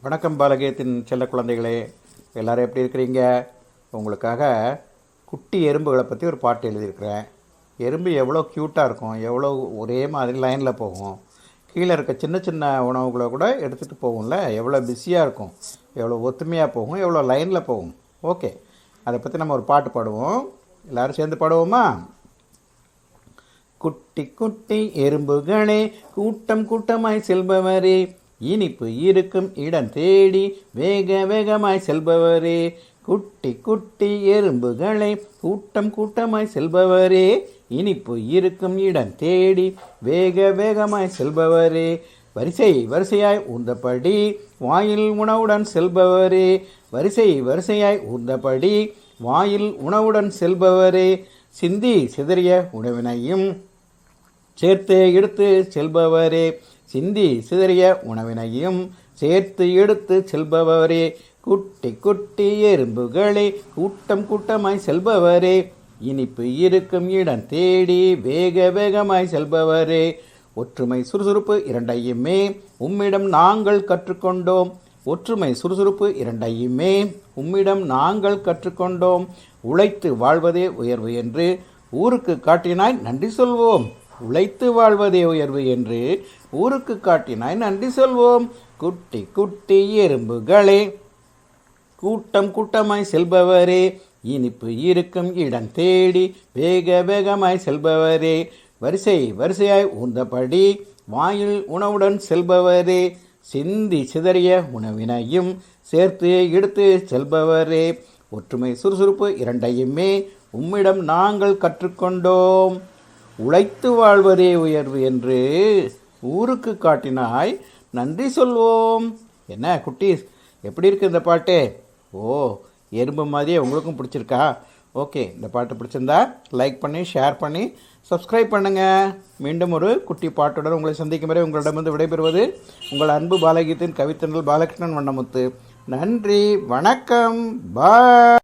வணக்கம் பாலகியத்தின் செல்ல குழந்தைகளே எல்லோரும் எப்படி இருக்கிறீங்க? உங்களுக்காக குட்டி எறும்புகளை பற்றி ஒரு பாட்டு எழுதியிருக்கிறேன். எறும்பு எவ்வளோ க்யூட்டாக இருக்கும் எவ்வளோ ஒரே மாதிரி லைனில் போகும். கீழே இருக்க சின்ன சின்ன உணவுகளை கூட எடுத்துகிட்டு போகும்ல எவ்வளோ பிஸியாக இருக்கும் எவ்வளோ ஒத்துமையாக போகும் எவ்வளோ லைனில் போகும். ஓகே அதை பற்றி நம்ம ஒரு பாட்டு பாடுவோம். எல்லாரும் சேர்ந்து பாடுவோமா? குட்டி குட்டி எறும்புகளே கூட்டம் கூட்டமாய் செல்பவரே இனிப்பு இருக்கும் இடம் தேடி வேக வேகமாய் செல்பவரே. குட்டி குட்டி எறும்புகளை கூட்டம் கூட்டமாய் செல்பவரே. இனிப்பு இருக்கும் இடம் தேடி வேக வேகமாய் செல்பவரே. வரிசை வரிசையாய் ஊர்ந்தபடி வாயில் உணவுடன் செல்பவரே. வரிசை வரிசையாய் ஊர்ந்தபடி வாயில் உணவுடன் செல்பவரே. சிந்தி சிதறிய உணவினையும் சேர்த்து எடுத்து செல்பவரே. சிந்தி சிதறிய உணவினையும் சேர்த்து எடுத்து செல்பவரே. குட்டி குட்டி எறும்புகளே கூட்டம் கூட்டமாய் செல்பவரே. இனிப்பு இருக்கும் இடம் தேடி வேக வேகமாய் செல்பவரே. ஒற்றுமை சுறுசுறுப்பு இரண்டையுமே உம்மிடம் நாங்கள் கற்றுக்கொண்டோம். ஒற்றுமை சுறுசுறுப்பு இரண்டையுமே உம்மிடம் நாங்கள் கற்றுக்கொண்டோம். உழைத்து வாழ்வதே உயர்வு என்று ஊருக்கு காட்டினாய் நன்றி சொல்வோம். உழைத்து வாழ்வதே உயர்வு என்று ஊருக்கு காட்டினாய். நன்றி சொல்வோம். குட்டி குட்டி எறும்புகளே. கூட்டம் கூட்டமாய் செல்பவரே. இனிப்பு இருக்கும் இடம் தேடி வேக வேகமாய் செல்பவரே. வரிசை வரிசையாய் ஊர்ந்தபடி வாயில் உணவுடன் செல்பவரே. சிந்தி சிதறிய உணவினையும் சேர்த்து எடுத்து செல்பவரே. ஒற்றுமை சுறுசுறுப்பு இரண்டையுமே உம்மிடம் நாங்கள் கற்றுக்கொண்டோம். உழைத்து வாழ்வதே உயர்வு என்று ஊருக்கு காட்டினாய். நன்றி சொல்வோம். என்ன குட்டீஸ் எப்படி இருக்கு இந்த பாட்டு? ஓ எறும்பு மாதிரியே உங்களுக்கும் பிடிச்சிருக்கா? ஓகே இந்த பாட்டு பிடிச்சிருந்தா லைக் பண்ணி ஷேர் பண்ணி சப்ஸ்கிரைப் பண்ணுங்கள் மீண்டும் ஒரு குட்டி பாட்டுடன் உங்களை சந்திக்கும் வரை உங்களிடமிருந்து விடைபெறுவது உங்கள் அன்பு பாலகீத்தின் கவித்தனல் பாலகிருஷ்ணன் வண்ணமுத்து. நன்றி வணக்கம் பாய்